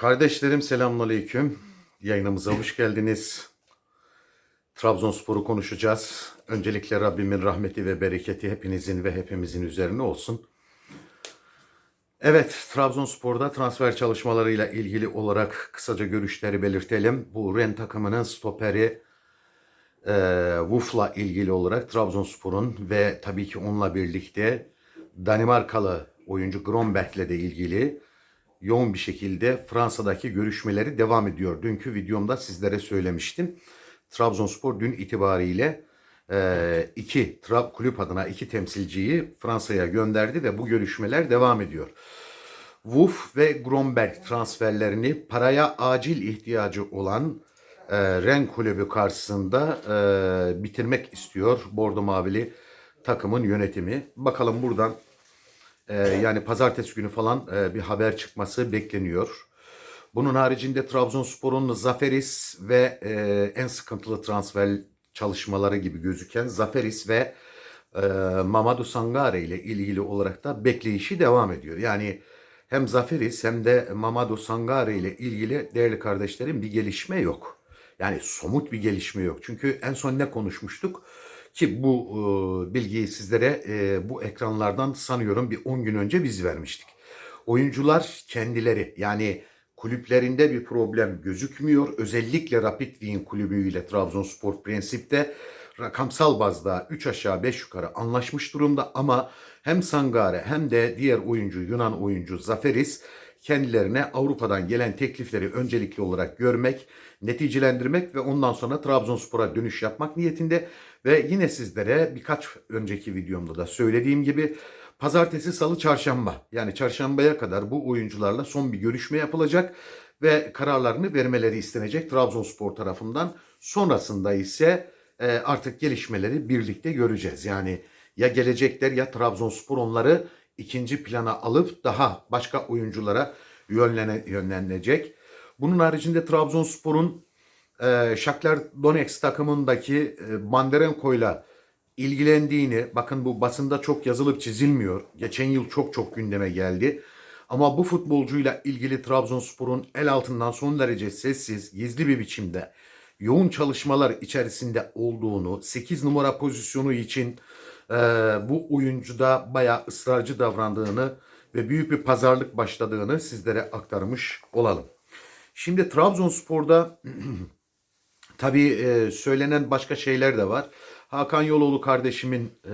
Kardeşlerim selamünaleyküm. Yayınımıza hoş geldiniz. Trabzonspor'u konuşacağız. Öncelikle Rabbimin rahmeti ve bereketi hepinizin ve hepimizin üzerine olsun. Evet, Trabzonspor'da transfer çalışmalarıyla ilgili olarak kısaca görüşleri belirtelim. Bu Ren takımının stoperi e, Wolf'la ilgili olarak Trabzonspor'un ve tabii ki onunla birlikte Danimarkalı oyuncu Gromberg'le de ilgili yoğun bir şekilde Fransa'daki görüşmeleri devam ediyor. Dünkü videomda sizlere söylemiştim. Trabzonspor dün itibariyle e, iki Trab kulüp adına iki temsilciyi Fransa'ya gönderdi ve bu görüşmeler devam ediyor. Wolf ve Gromberg transferlerini paraya acil ihtiyacı olan e, Ren kulübü karşısında e, bitirmek istiyor Bordo Mavili takımın yönetimi. Bakalım buradan e, yani pazartesi günü falan e, bir haber çıkması bekleniyor. Bunun haricinde Trabzonspor'un Zaferis ve e, en sıkıntılı transfer çalışmaları gibi gözüken Zaferis ve e, Mamadou Sangare ile ilgili olarak da bekleyişi devam ediyor. Yani hem Zaferis hem de Mamadou Sangare ile ilgili değerli kardeşlerim bir gelişme yok. Yani somut bir gelişme yok. Çünkü en son ne konuşmuştuk? Ki bu e, bilgiyi sizlere e, bu ekranlardan sanıyorum bir 10 gün önce biz vermiştik. Oyuncular kendileri yani kulüplerinde bir problem gözükmüyor. Özellikle Rapid Wien kulübüyle Trabzonspor prensipte rakamsal bazda 3 aşağı 5 yukarı anlaşmış durumda ama hem Sangare hem de diğer oyuncu Yunan oyuncu Zaferis kendilerine Avrupa'dan gelen teklifleri öncelikli olarak görmek, neticelendirmek ve ondan sonra Trabzonspor'a dönüş yapmak niyetinde ve yine sizlere birkaç önceki videomda da söylediğim gibi pazartesi, salı, çarşamba yani çarşambaya kadar bu oyuncularla son bir görüşme yapılacak ve kararlarını vermeleri istenecek Trabzonspor tarafından. Sonrasında ise e, artık gelişmeleri birlikte göreceğiz. Yani ya gelecekler ya Trabzonspor onları ikinci plana alıp daha başka oyunculara yönlene, yönlenecek. Bunun haricinde Trabzonspor'un e, Shakhtar Donetsk takımındaki e, Banderenko'yla ilgilendiğini, bakın bu basında çok yazılıp çizilmiyor. Geçen yıl çok çok gündeme geldi. Ama bu futbolcuyla ilgili Trabzonspor'un el altından son derece sessiz, gizli bir biçimde yoğun çalışmalar içerisinde olduğunu, 8 numara pozisyonu için e, bu oyuncuda bayağı ısrarcı davrandığını ve büyük bir pazarlık başladığını sizlere aktarmış olalım. Şimdi Trabzonspor'da tabii e, söylenen başka şeyler de var. Hakan Yoloğlu kardeşimin e,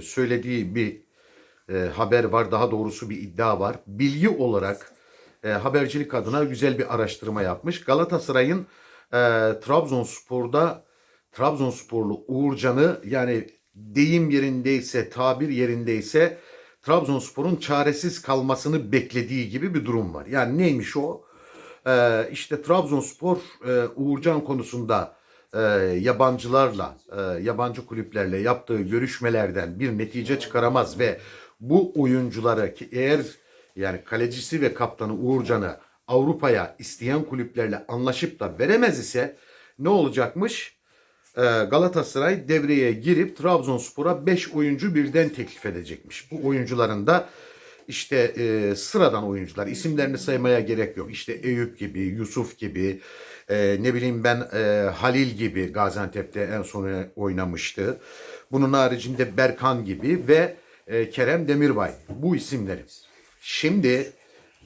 söylediği bir e, haber var. Daha doğrusu bir iddia var. Bilgi olarak e, habercilik adına güzel bir araştırma yapmış. Galatasaray'ın Trabzonspor'da Trabzonsporlu Uğurcan'ı yani deyim yerindeyse, tabir yerindeyse Trabzonspor'un çaresiz kalmasını beklediği gibi bir durum var. Yani neymiş o? Ee, işte Trabzonspor e, Uğurcan konusunda e, yabancılarla, e, yabancı kulüplerle yaptığı görüşmelerden bir netice çıkaramaz ve bu oyunculara ki eğer yani kalecisi ve kaptanı Uğurcan'ı Avrupa'ya isteyen kulüplerle anlaşıp da veremez ise ne olacakmış? Ee, Galatasaray devreye girip Trabzonspor'a 5 oyuncu birden teklif edecekmiş. Bu oyuncuların da işte e, sıradan oyuncular isimlerini saymaya gerek yok. İşte Eyüp gibi, Yusuf gibi, e, ne bileyim ben e, Halil gibi Gaziantep'te en son oynamıştı. Bunun haricinde Berkan gibi ve e, Kerem Demirbay bu isimleri. Şimdi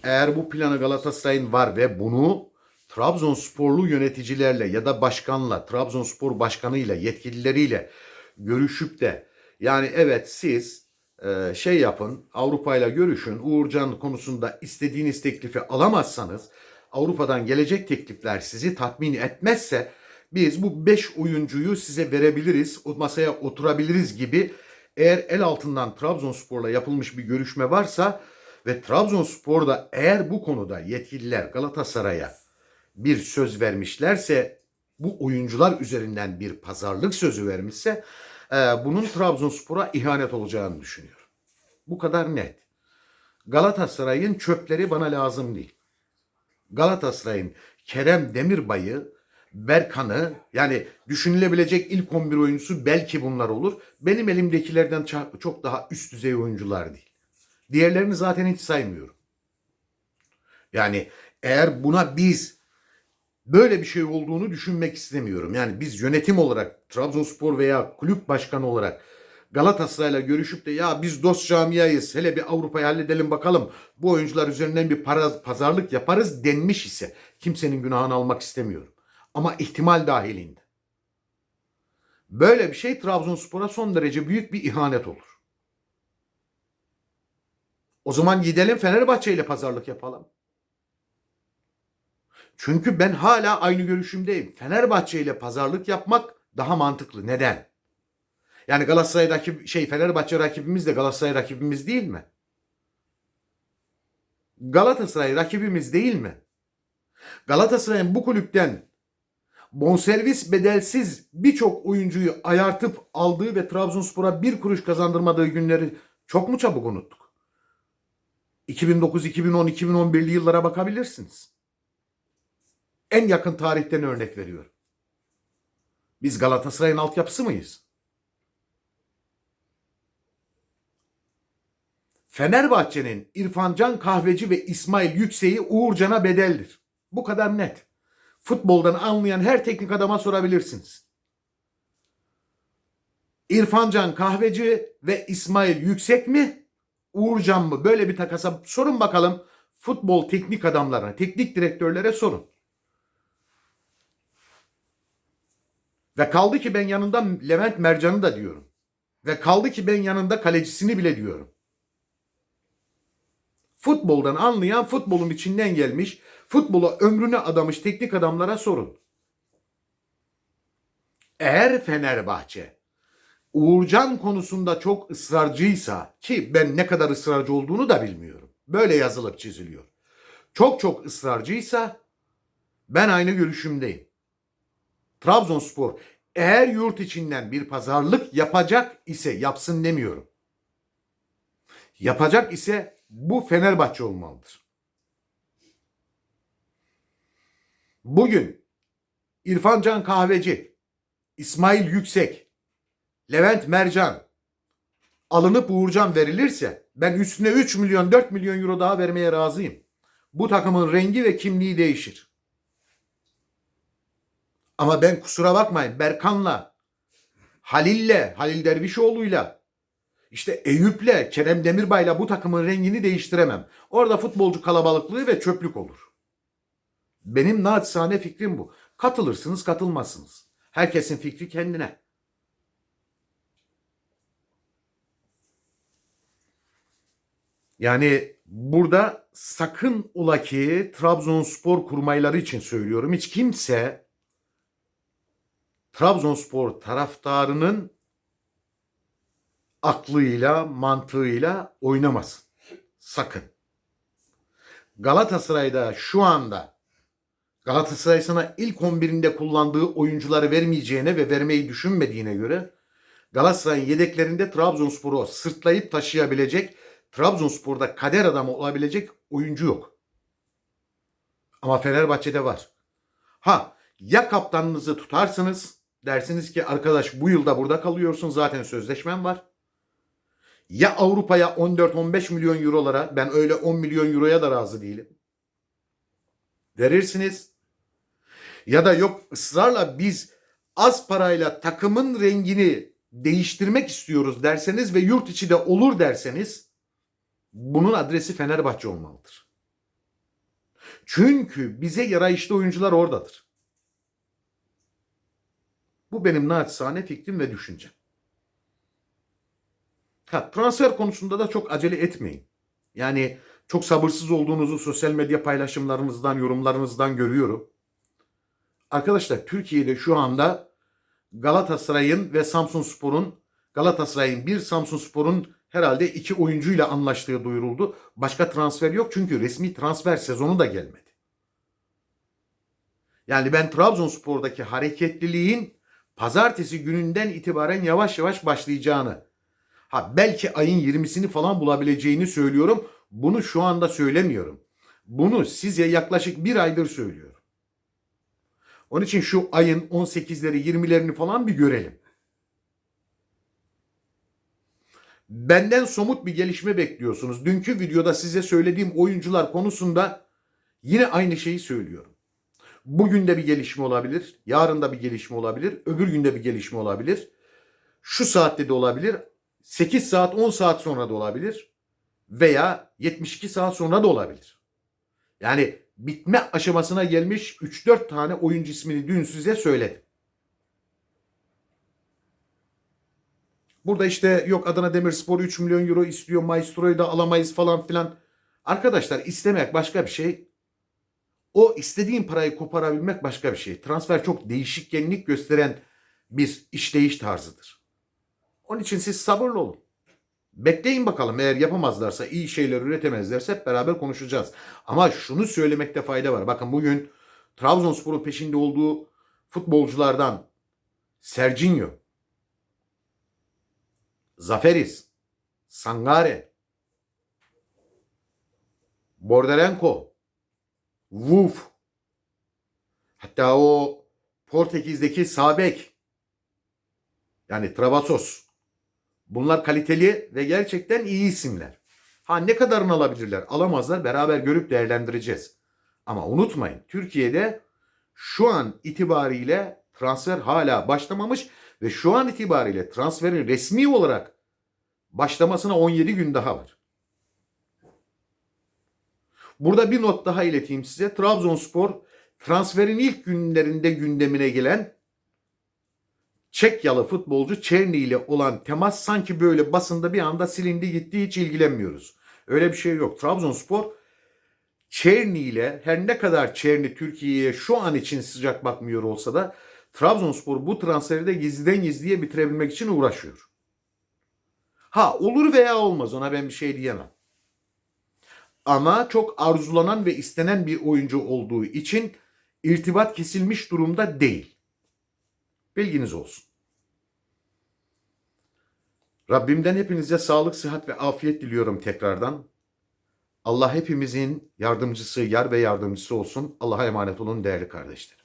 eğer bu planı Galatasaray'ın var ve bunu Trabzonsporlu yöneticilerle ya da başkanla, Trabzonspor başkanıyla, yetkilileriyle görüşüp de yani evet siz e, şey yapın, Avrupa ile görüşün, Uğurcan konusunda istediğiniz teklifi alamazsanız, Avrupa'dan gelecek teklifler sizi tatmin etmezse biz bu 5 oyuncuyu size verebiliriz, masaya oturabiliriz gibi eğer el altından Trabzonspor'la yapılmış bir görüşme varsa ve Trabzonspor'da eğer bu konuda yetkililer Galatasaray'a bir söz vermişlerse bu oyuncular üzerinden bir pazarlık sözü vermişse e, bunun Trabzonspor'a ihanet olacağını düşünüyor. Bu kadar net. Galatasaray'ın çöpleri bana lazım değil. Galatasaray'ın Kerem Demirbay'ı, Berkan'ı yani düşünülebilecek ilk 11 oyuncusu belki bunlar olur. Benim elimdekilerden çok daha üst düzey oyuncular değil. Diğerlerini zaten hiç saymıyorum. Yani eğer buna biz böyle bir şey olduğunu düşünmek istemiyorum. Yani biz yönetim olarak Trabzonspor veya kulüp başkanı olarak Galatasaray'la görüşüp de ya biz dost camiayız hele bir Avrupa'yı halledelim bakalım bu oyuncular üzerinden bir para, pazarlık yaparız denmiş ise kimsenin günahını almak istemiyorum. Ama ihtimal dahilinde. Böyle bir şey Trabzonspor'a son derece büyük bir ihanet olur. O zaman gidelim Fenerbahçe ile pazarlık yapalım. Çünkü ben hala aynı görüşümdeyim. Fenerbahçe ile pazarlık yapmak daha mantıklı. Neden? Yani Galatasaray rakip şey Fenerbahçe rakibimiz de Galatasaray rakibimiz değil mi? Galatasaray rakibimiz değil mi? Galatasaray'ın bu kulüpten bonservis bedelsiz birçok oyuncuyu ayartıp aldığı ve Trabzonspor'a bir kuruş kazandırmadığı günleri çok mu çabuk unuttuk? 2009, 2010, 2011'li yıllara bakabilirsiniz. En yakın tarihten örnek veriyorum. Biz Galatasaray'ın altyapısı mıyız? Fenerbahçe'nin İrfan Can Kahveci ve İsmail Yüksek'i Uğurcan'a bedeldir. Bu kadar net. Futboldan anlayan her teknik adama sorabilirsiniz. İrfan Can Kahveci ve İsmail Yüksek mi? Uğurcan mı? Böyle bir takasa sorun bakalım futbol teknik adamlarına, teknik direktörlere sorun. Ve kaldı ki ben yanında Levent Mercan'ı da diyorum. Ve kaldı ki ben yanında kalecisini bile diyorum. Futboldan anlayan, futbolun içinden gelmiş, futbola ömrünü adamış teknik adamlara sorun. Eğer Fenerbahçe Uğurcan konusunda çok ısrarcıysa ki ben ne kadar ısrarcı olduğunu da bilmiyorum. Böyle yazılıp çiziliyor. Çok çok ısrarcıysa ben aynı görüşümdeyim. Trabzonspor eğer yurt içinden bir pazarlık yapacak ise yapsın demiyorum. Yapacak ise bu Fenerbahçe olmalıdır. Bugün İrfan Can Kahveci, İsmail Yüksek, Levent Mercan alınıp Uğurcan verilirse ben üstüne 3 milyon 4 milyon euro daha vermeye razıyım. Bu takımın rengi ve kimliği değişir. Ama ben kusura bakmayın Berkan'la, Halil'le, Halil Dervişoğlu'yla, işte Eyüp'le, Kerem Demirbay'la bu takımın rengini değiştiremem. Orada futbolcu kalabalıklığı ve çöplük olur. Benim naçizane fikrim bu. Katılırsınız, katılmazsınız. Herkesin fikri kendine. Yani burada sakın ola ki Trabzonspor kurmayları için söylüyorum. Hiç kimse Trabzonspor taraftarının aklıyla, mantığıyla oynamasın. Sakın. Galatasaray'da şu anda Galatasaray sana ilk 11'inde kullandığı oyuncuları vermeyeceğine ve vermeyi düşünmediğine göre Galatasaray'ın yedeklerinde Trabzonspor'u sırtlayıp taşıyabilecek, Trabzonspor'da kader adamı olabilecek oyuncu yok. Ama Fenerbahçe'de var. Ha ya kaptanınızı tutarsınız dersiniz ki arkadaş bu yılda burada kalıyorsun zaten sözleşmen var. Ya Avrupa'ya 14-15 milyon eurolara ben öyle 10 milyon euroya da razı değilim. Verirsiniz. Ya da yok ısrarla biz az parayla takımın rengini değiştirmek istiyoruz derseniz ve yurt içi de olur derseniz bunun adresi Fenerbahçe olmalıdır. Çünkü bize yarayışlı oyuncular oradadır. Bu benim naçizane fikrim ve düşüncem. Ha, transfer konusunda da çok acele etmeyin. Yani çok sabırsız olduğunuzu sosyal medya paylaşımlarınızdan, yorumlarınızdan görüyorum. Arkadaşlar Türkiye'de şu anda Galatasaray'ın ve Samsun Spor'un Galatasaray'ın bir Samsun Spor'un herhalde iki oyuncuyla anlaştığı duyuruldu. Başka transfer yok çünkü resmi transfer sezonu da gelmedi. Yani ben Trabzonspor'daki hareketliliğin pazartesi gününden itibaren yavaş yavaş başlayacağını, ha belki ayın 20'sini falan bulabileceğini söylüyorum. Bunu şu anda söylemiyorum. Bunu size yaklaşık bir aydır söylüyorum. Onun için şu ayın 18'leri 20'lerini falan bir görelim. Benden somut bir gelişme bekliyorsunuz. Dünkü videoda size söylediğim oyuncular konusunda Yine aynı şeyi söylüyorum. Bugün de bir gelişme olabilir, yarın da bir gelişme olabilir, öbür günde bir gelişme olabilir. Şu saatte de olabilir, 8 saat 10 saat sonra da olabilir veya 72 saat sonra da olabilir. Yani bitme aşamasına gelmiş 3-4 tane oyuncu ismini dün size söyledim. Burada işte yok Adana Demirspor 3 milyon euro istiyor. Maestro'yu da alamayız falan filan. Arkadaşlar istemek başka bir şey. O istediğin parayı koparabilmek başka bir şey. Transfer çok değişkenlik gösteren bir işleyiş tarzıdır. Onun için siz sabırlı olun. Bekleyin bakalım eğer yapamazlarsa, iyi şeyler üretemezlerse hep beraber konuşacağız. Ama şunu söylemekte fayda var. Bakın bugün Trabzonspor'un peşinde olduğu futbolculardan Serginho, Zaferis, Sangare, Borderenko, Wolf, hatta o Portekiz'deki Sabek, yani Travasos. Bunlar kaliteli ve gerçekten iyi isimler. Ha ne kadarını alabilirler? Alamazlar. Beraber görüp değerlendireceğiz. Ama unutmayın Türkiye'de şu an itibariyle transfer hala başlamamış ve şu an itibariyle transferin resmi olarak başlamasına 17 gün daha var. Burada bir not daha ileteyim size. Trabzonspor transferin ilk günlerinde gündemine gelen Çekyalı futbolcu Çerni ile olan temas sanki böyle basında bir anda silindi gitti hiç ilgilenmiyoruz. Öyle bir şey yok. Trabzonspor Çerni ile her ne kadar Çerni Türkiye'ye şu an için sıcak bakmıyor olsa da Trabzonspor bu transferi de gizliden gizliye bitirebilmek için uğraşıyor. Ha olur veya olmaz ona ben bir şey diyemem. Ama çok arzulanan ve istenen bir oyuncu olduğu için irtibat kesilmiş durumda değil. Bilginiz olsun. Rabbimden hepinize sağlık, sıhhat ve afiyet diliyorum tekrardan. Allah hepimizin yardımcısı, yar ve yardımcısı olsun. Allah'a emanet olun değerli kardeşler.